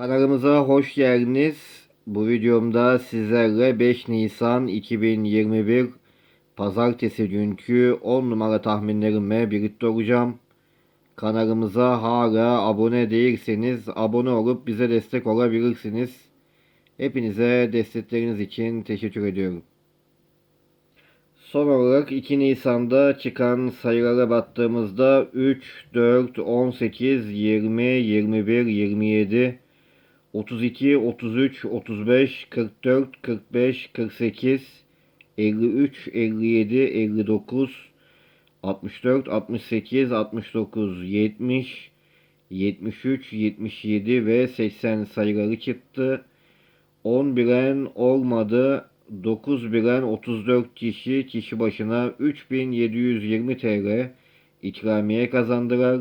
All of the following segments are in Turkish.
Kanalımıza hoş geldiniz. Bu videomda sizlerle 5 Nisan 2021 Pazartesi günkü 10 numara tahminlerimle birlikte olacağım. Kanalımıza hala abone değilseniz abone olup bize destek olabilirsiniz. Hepinize destekleriniz için teşekkür ediyorum. Son olarak 2 Nisan'da çıkan sayılara baktığımızda 3, 4, 18, 20, 21, 27, 32, 33, 35, 44, 45, 48, 53, 57, 59, 64, 68, 69, 70, 73, 77 ve 80 sayıları çıktı. 10 bilen olmadı. 9 bilen 34 kişi kişi başına 3720 TL ikramiye kazandılar.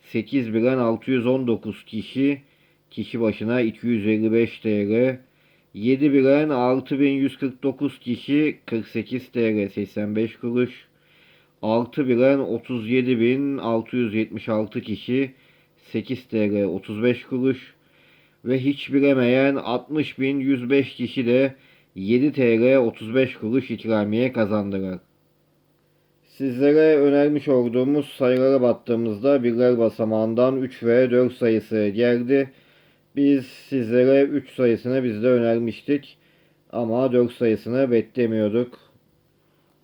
8 bilen 619 kişi kişi başına 255 TL. 7 bilen 6149 kişi 48 TL 85 kuruş. 6 bilen 37676 kişi 8 TL 35 kuruş. Ve hiç bilemeyen 60.105 kişi de 7 TL 35 kuruş ikramiye kazandılar. Sizlere önermiş olduğumuz sayılara baktığımızda birler basamağından 3 ve 4 sayısı geldi. Biz sizlere 3 sayısını biz de önermiştik. Ama 4 sayısını beklemiyorduk.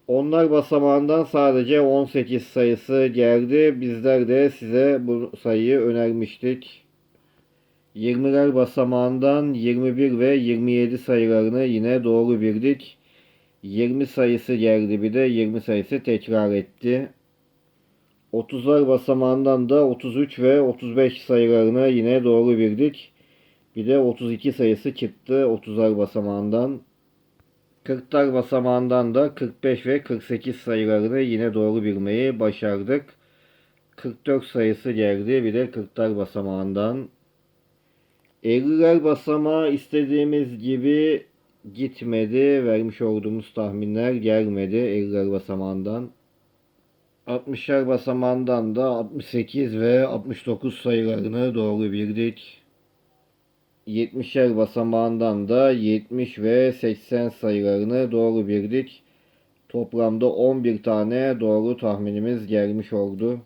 Onlar basamağından sadece 18 sayısı geldi. Bizler de size bu sayıyı önermiştik. 20'ler basamağından 21 ve 27 sayılarını yine doğru bildik. 20 sayısı geldi bir de 20 sayısı tekrar etti. 30'lar basamağından da 33 ve 35 sayılarını yine doğru bildik. Bir de 32 sayısı çıktı 30'lar basamağından. 40'lar basamağından da 45 ve 48 sayılarını yine doğru bilmeyi başardık. 44 sayısı geldi bir de 40'lar basamağından. 50'ler basamağı istediğimiz gibi gitmedi. Vermiş olduğumuz tahminler gelmedi 50'ler basamağından. 60'lar basamağından da 68 ve 69 sayılarını doğru bildik. 70'er basamağından da 70 ve 80 sayılarını doğru bildik. Toplamda 11 tane doğru tahminimiz gelmiş oldu.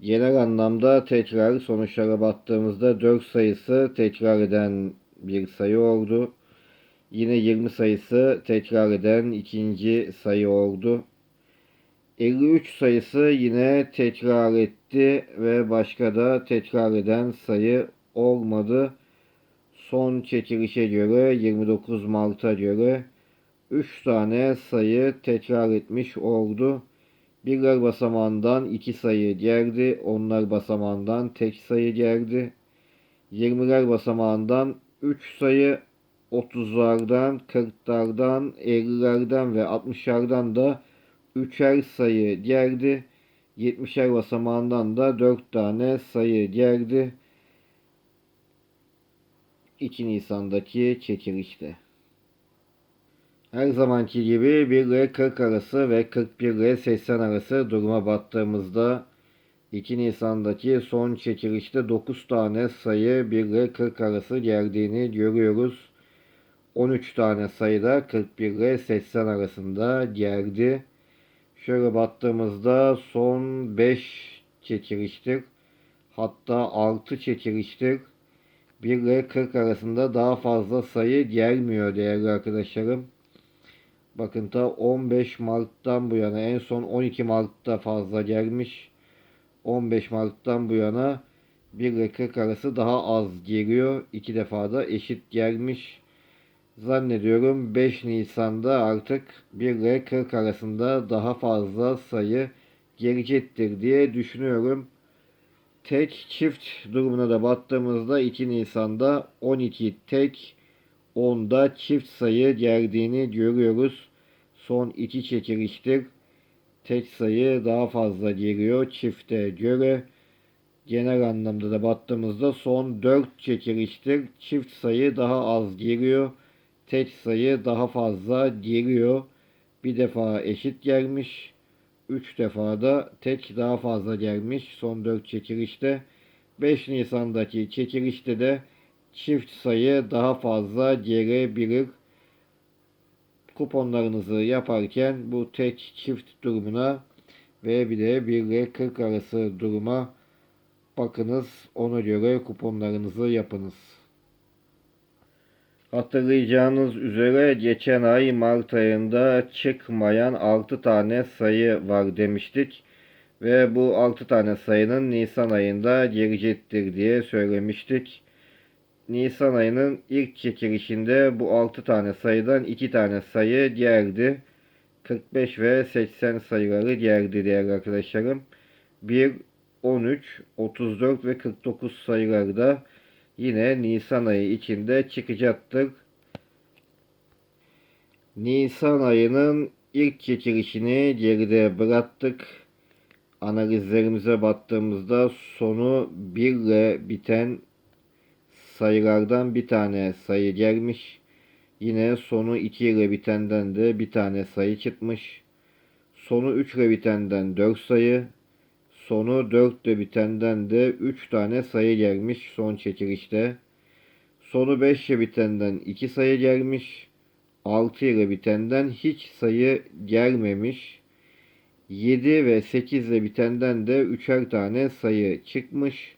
Genel anlamda tekrar sonuçlara baktığımızda 4 sayısı tekrar eden bir sayı oldu. Yine 20 sayısı tekrar eden ikinci sayı oldu. 53 sayısı yine tekrar etti ve başka da tekrar eden sayı olmadı. Son çekilişe göre 29 Mart'a göre 3 tane sayı tekrar etmiş oldu. Birler basamağından 2 sayı geldi. Onlar basamağından tek sayı geldi. 20'ler basamağından 3 sayı 30'lardan, 40'lardan, 50'lerden ve 60'lardan da 3'er sayı geldi. 70'er basamağından da 4 tane sayı geldi. 2 Nisan'daki çekilişte. Her zamanki gibi 1 ile 40 arası ve 41 ile 80 arası duruma baktığımızda 2 Nisan'daki son çekilişte 9 tane sayı 1 ile 40 arası geldiğini görüyoruz. 13 tane sayıda 41 ile 80 arasında geldi. Şöyle baktığımızda son 5 çekiliştir. Hatta 6 çekiliştir. 1 ile 40 arasında daha fazla sayı gelmiyor değerli arkadaşlarım. Bakın ta 15 Mart'tan bu yana en son 12 Mart'ta fazla gelmiş. 15 Mart'tan bu yana 1 ile 40 arası daha az geliyor. İki defa da eşit gelmiş. Zannediyorum 5 Nisan'da artık 1 ile 40 arasında daha fazla sayı gelecektir diye düşünüyorum. Tek çift durumuna da baktığımızda 2 Nisan'da 12 tek 10'da çift sayı geldiğini görüyoruz. Son iki çekiliştir. Tek sayı daha fazla geliyor çifte göre. Genel anlamda da baktığımızda son 4 çekiliştir. Çift sayı daha az geliyor. Tek sayı daha fazla geliyor. Bir defa eşit gelmiş. 3 defa da tek daha fazla gelmiş son 4 çekilişte. 5 Nisan'daki çekilişte de çift sayı daha fazla gelebilir. Kuponlarınızı yaparken bu tek çift durumuna ve bir de 1 ile 40 arası duruma bakınız. Ona göre kuponlarınızı yapınız. Hatırlayacağınız üzere geçen ay Mart ayında çıkmayan 6 tane sayı var demiştik. Ve bu 6 tane sayının Nisan ayında gelecektir diye söylemiştik. Nisan ayının ilk çekilişinde bu 6 tane sayıdan 2 tane sayı geldi. 45 ve 80 sayıları geldi değerli arkadaşlarım. 1, 13, 34 ve 49 sayıları da yine Nisan ayı içinde çıkacaktır. Nisan ayının ilk çekilişini geride bıraktık. Analizlerimize baktığımızda sonu 1 ile biten sayılardan bir tane sayı gelmiş. Yine sonu 2 ile bitenden de bir tane sayı çıkmış. Sonu 3 ile bitenden 4 sayı. Sonu 4 ile bitenden de 3 tane sayı gelmiş son çekilişte. Sonu 5 ile bitenden 2 sayı gelmiş. 6 ile bitenden hiç sayı gelmemiş. 7 ve 8 ile bitenden de 3'er tane sayı çıkmış.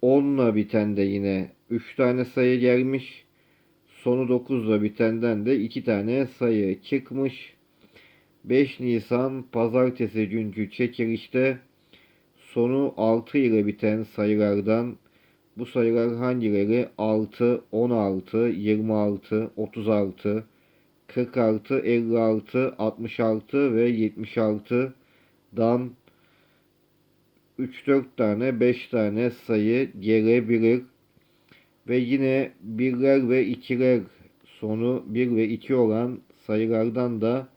10 ile biten de yine 3 tane sayı gelmiş. Sonu 9 ile bitenden de 2 tane sayı çıkmış. 5 Nisan pazartesi günkü çekilişte sonu 6 ile biten sayılardan bu sayılar hangileri? 6, 16, 26, 36, 46, 56, 66 ve 76'dan 3-4 tane 5 tane sayı gelebilir. Ve yine birler ve ikiler sonu 1 ve 2 olan sayılardan da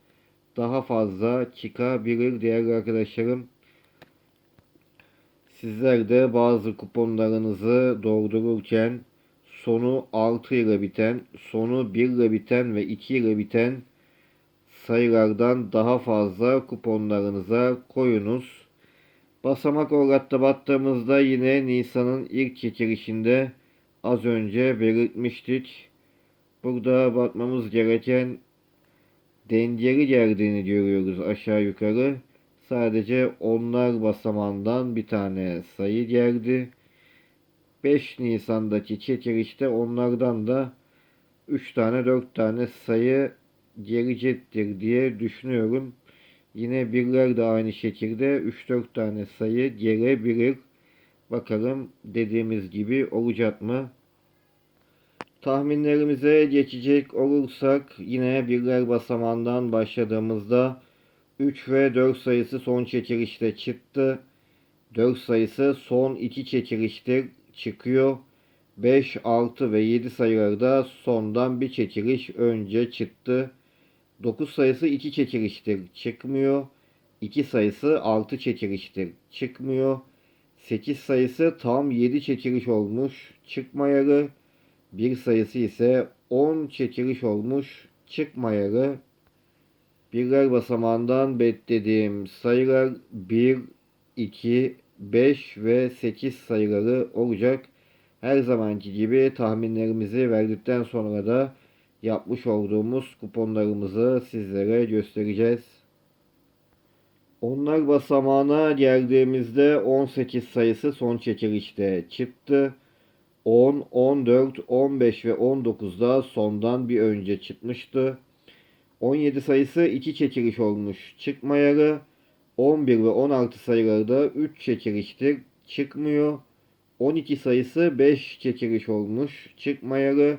daha fazla çıkabilir değerli arkadaşlarım. Sizler de bazı kuponlarınızı doldururken sonu 6 ile biten, sonu 1 ile biten ve 2 ile biten sayılardan daha fazla kuponlarınıza koyunuz. Basamak olarak baktığımızda yine Nisan'ın ilk çekilişinde az önce belirtmiştik. Burada bakmamız gereken dengeli geldiğini görüyoruz aşağı yukarı. Sadece onlar basamağından bir tane sayı geldi. 5 Nisan'daki çekilişte onlardan da 3 tane 4 tane sayı gelecektir diye düşünüyorum. Yine birler de aynı şekilde 3-4 tane sayı gelebilir. Bakalım dediğimiz gibi olacak mı? Tahminlerimize geçecek olursak yine birler basamağından başladığımızda 3 ve 4 sayısı son çekilişte çıktı. 4 sayısı son 2 çekilişte çıkıyor. 5, 6 ve 7 sayıları da sondan bir çekiliş önce çıktı. 9 sayısı 2 çekiliştir çıkmıyor. 2 sayısı 6 çekiliştir çıkmıyor. 8 sayısı tam 7 çekiliş olmuş çıkmayalı. 1 sayısı ise 10 çekiliş olmuş çıkmayalı. Birler basamağından beklediğim sayılar 1, 2, 5 ve 8 sayıları olacak. Her zamanki gibi tahminlerimizi verdikten sonra da yapmış olduğumuz kuponlarımızı sizlere göstereceğiz. Onlar basamağına geldiğimizde 18 sayısı son çekilişte çıktı. 10, 14, 15 ve 19'da sondan bir önce çıkmıştı. 17 sayısı 2 çekiliş olmuş çıkmayalı. 11 ve 16 sayıları da 3 çekiliştir çıkmıyor. 12 sayısı 5 çekiliş olmuş çıkmayalı.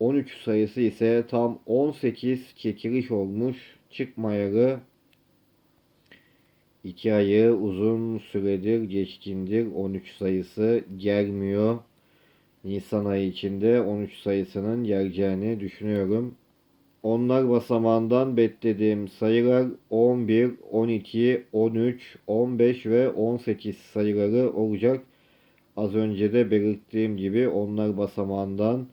13 sayısı ise tam 18 çekiliş olmuş çıkmayalı. 2 ayı uzun süredir geçkindir. 13 sayısı gelmiyor. Nisan ayı içinde 13 sayısının geleceğini düşünüyorum. Onlar basamağından beklediğim sayılar 11, 12, 13, 15 ve 18 sayıları olacak. Az önce de belirttiğim gibi onlar basamağından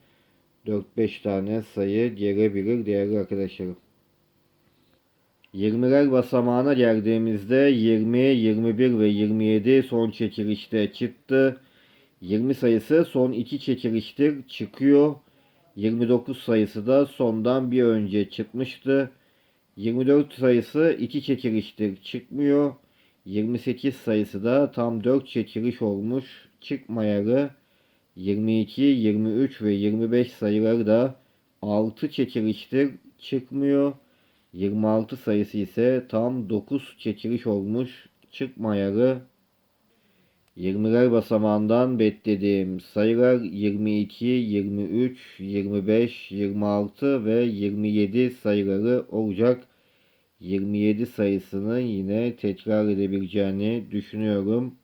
4-5 tane sayı gelebilir değerli arkadaşlarım. 20'ler basamağına geldiğimizde 20, 21 ve 27 son çekilişte çıktı. 20 sayısı son iki çekiliştir çıkıyor. 29 sayısı da sondan bir önce çıkmıştı. 24 sayısı iki çekiliştir çıkmıyor. 28 sayısı da tam 4 çekiliş olmuş çıkmayalı. 22, 23 ve 25 sayıları da 6 çekiliştir çıkmıyor. 26 sayısı ise tam 9 çekiliş olmuş çıkmayalı. 20'ler basamağından beklediğim sayılar 22, 23, 25, 26 ve 27 sayıları olacak. 27 sayısını yine tekrar edebileceğini düşünüyorum.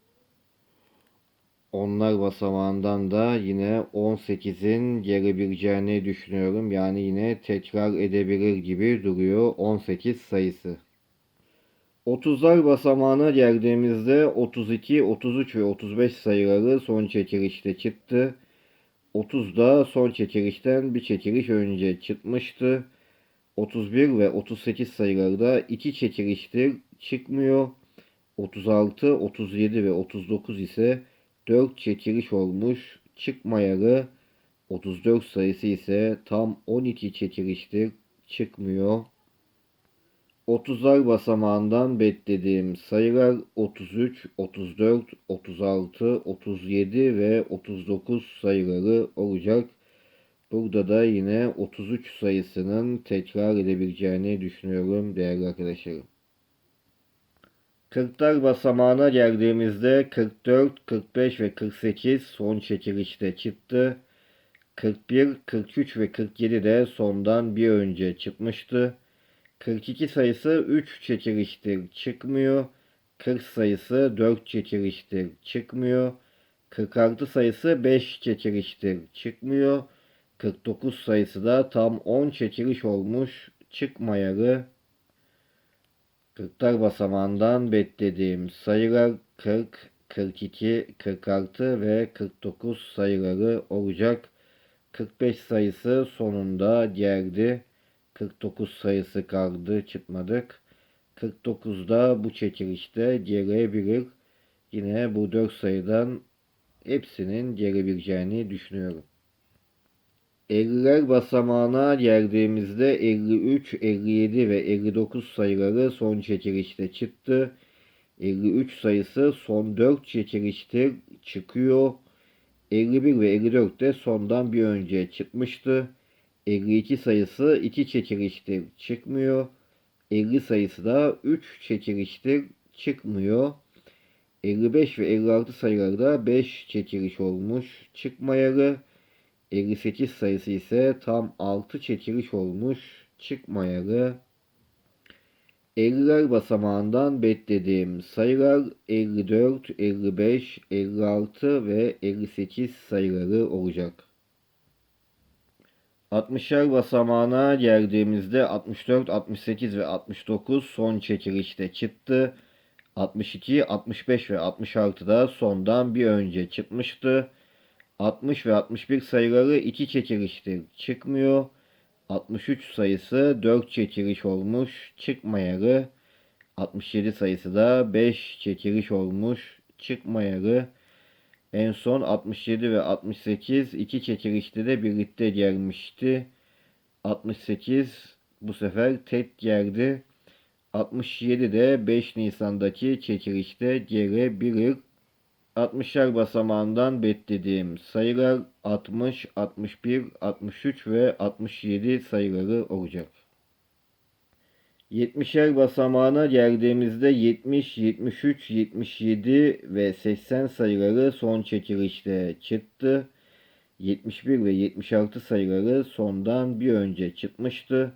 Onlar basamağından da yine 18'in gelebileceğini düşünüyorum. Yani yine tekrar edebilir gibi duruyor 18 sayısı. 30'lar basamağına geldiğimizde 32, 33 ve 35 sayıları son çekilişte çıktı. 30 da son çekilişten bir çekiliş önce çıkmıştı. 31 ve 38 sayıları da iki çekiliştir çıkmıyor. 36, 37 ve 39 ise 4 çekiliş olmuş çıkmayalı. 34 sayısı ise tam 12 çekiliştir çıkmıyor. 30'lar basamağından beklediğim sayılar 33, 34, 36, 37 ve 39 sayıları olacak. Burada da yine 33 sayısının tekrar edebileceğini düşünüyorum değerli arkadaşlarım. 40'lar basamağına geldiğimizde 44, 45 ve 48 son çekilişte çıktı. 41, 43 ve 47 de sondan bir önce çıkmıştı. 42 sayısı 3 çekiliştir çıkmıyor. 40 sayısı 4 çekiliştir çıkmıyor. 46 sayısı 5 çekiliştir çıkmıyor. 49 sayısı da tam 10 çekiliş olmuş çıkmayalı. 40'lar basamağından beklediğim sayılar 40, 42, 46 ve 49 sayıları olacak. 45 sayısı sonunda geldi. 49 sayısı kaldı çıkmadık. 49'da bu çekilişte gelebilir. Yine bu 4 sayıdan hepsinin gelebileceğini düşünüyorum. 50'ler basamağına geldiğimizde 53, 57 ve 59 sayıları son çekilişte çıktı. 53 sayısı son 4 çekiliştir çıkıyor. 51 ve 54 de sondan bir önce çıkmıştı. 52 sayısı 2 çekiliştir çıkmıyor. 50 sayısı da 3 çekiliştir çıkmıyor. 55 ve 56 sayılarda 5 çekiliş olmuş çıkmayalı. 58 sayısı ise tam 6 çekiliş olmuş çıkmayalı. 50'ler basamağından beklediğim sayılar 54, 55, 56 ve 58 sayıları olacak. 60'lar basamağına geldiğimizde 64, 68 ve 69 son çekilişte çıktı. 62, 65 ve 66 da sondan bir önce çıkmıştı. 60 ve 61 sayıları 2 çekiliştir çıkmıyor. 63 sayısı 4 çekiliş olmuş çıkmayalı. 67 sayısı da 5 çekiliş olmuş çıkmayalı. En son 67 ve 68 iki çekilişte de birlikte gelmişti. 68 bu sefer tek geldi. 67 de 5 Nisan'daki çekilişte gelebilir. 60'lar basamağından beklediğim sayılar 60, 61, 63 ve 67 sayıları olacak. 70'er basamağına geldiğimizde 70, 73, 77 ve 80 sayıları son çekilişte çıktı. 71 ve 76 sayıları sondan bir önce çıkmıştı.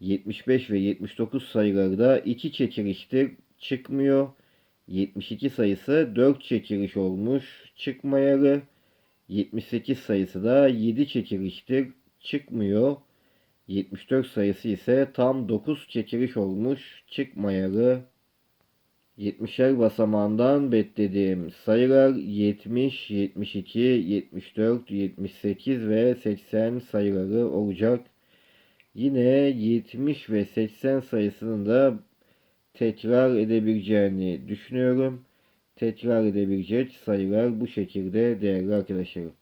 75 ve 79 sayıları da iki çekiliştir çıkmıyor. 72 sayısı 4 çekiliş olmuş çıkmayalı. 78 sayısı da 7 çekiliştir çıkmıyor. 74 sayısı ise tam 9 çekiliş olmuş çıkmayalı. 70'er basamağından beklediğim sayılar 70, 72, 74, 78 ve 80 sayıları olacak. Yine 70 ve 80 sayısının da tekrar edebileceğini düşünüyorum. tekrar edebilecek sayılar bu şekilde değerli arkadaşlarım.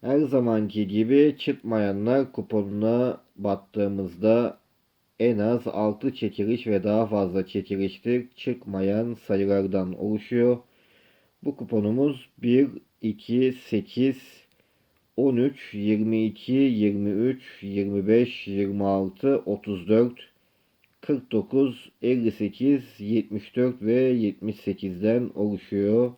Her zamanki gibi çıtmayanlar kuponuna battığımızda en az 6 çekiliş ve daha fazla çekiliştir çıkmayan sayılardan oluşuyor. Bu kuponumuz 1, 2, 8, 13, 22, 23, 25, 26, 34, 49, 58, 74 ve 78'den oluşuyor.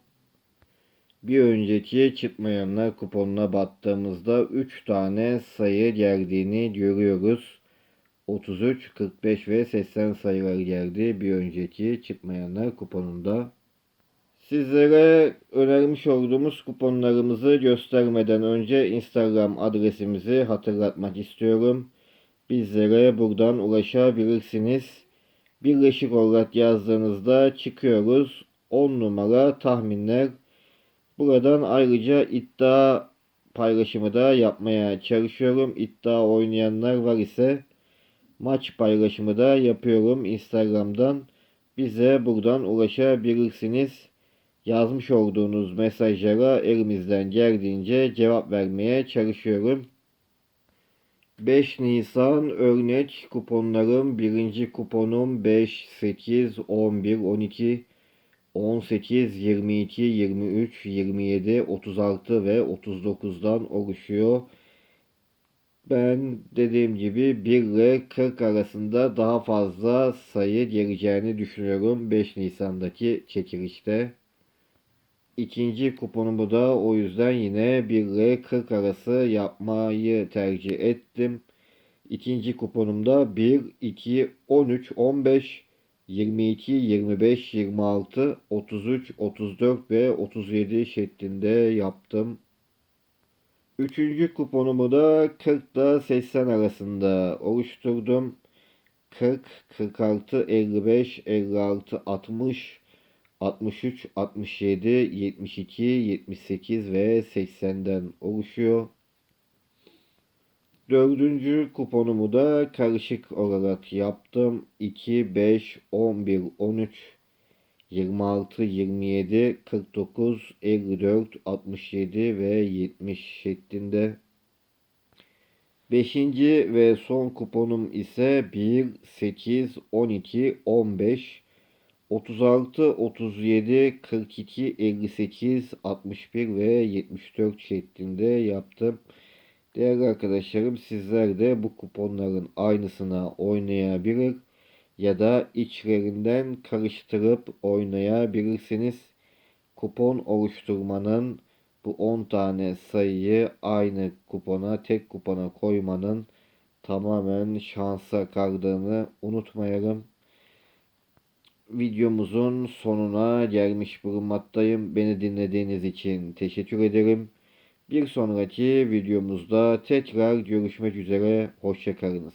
Bir önceki çıkmayanlar kuponuna battığımızda 3 tane sayı geldiğini görüyoruz. 33, 45 ve 80 sayılar geldi bir önceki çıkmayanlar kuponunda. Sizlere önermiş olduğumuz kuponlarımızı göstermeden önce Instagram adresimizi hatırlatmak istiyorum. Bizlere buradan ulaşabilirsiniz. Birleşik olarak yazdığınızda çıkıyoruz. 10 numara tahminler. Buradan ayrıca iddia paylaşımı da yapmaya çalışıyorum. İddia oynayanlar var ise maç paylaşımı da yapıyorum Instagram'dan. Bize buradan ulaşabilirsiniz. Yazmış olduğunuz mesajlara elimizden geldiğince cevap vermeye çalışıyorum. 5 Nisan örnek kuponlarım. Birinci kuponum 5, 8, 11, 12, 18, 22, 23, 27, 36 ve 39'dan oluşuyor. Ben dediğim gibi 1 ile 40 arasında daha fazla sayı geleceğini düşünüyorum 5 Nisan'daki çekilişte. İkinci kuponumu da o yüzden yine 1 ile 40 arası yapmayı tercih ettim. İkinci kuponumda 1, 2, 13, 15, 22, 25, 26, 33, 34 ve 37 şeklinde yaptım. Üçüncü kuponumu da 40 ile 80 arasında oluşturdum. 40, 46, 55, 56, 60, 63, 67, 72, 78 ve 80'den oluşuyor. Dördüncü kuponumu da karışık olarak yaptım. 2, 5, 11, 13, 26, 27, 49, 54, 67 ve 70 şeklinde. Beşinci ve son kuponum ise 1, 8, 12, 15, 36, 37, 42, 58, 61 ve 74 şeklinde yaptım. Değerli arkadaşlarım sizler de bu kuponların aynısına oynayabilir ya da içlerinden karıştırıp oynayabilirsiniz. Kupon oluşturmanın bu 10 tane sayıyı aynı kupona, tek kupona koymanın tamamen şansa kaldığını unutmayalım. Videomuzun sonuna gelmiş bulunmaktayım. Beni dinlediğiniz için teşekkür ederim. Bir sonraki videomuzda tekrar görüşmek üzere. Hoşçakalınız.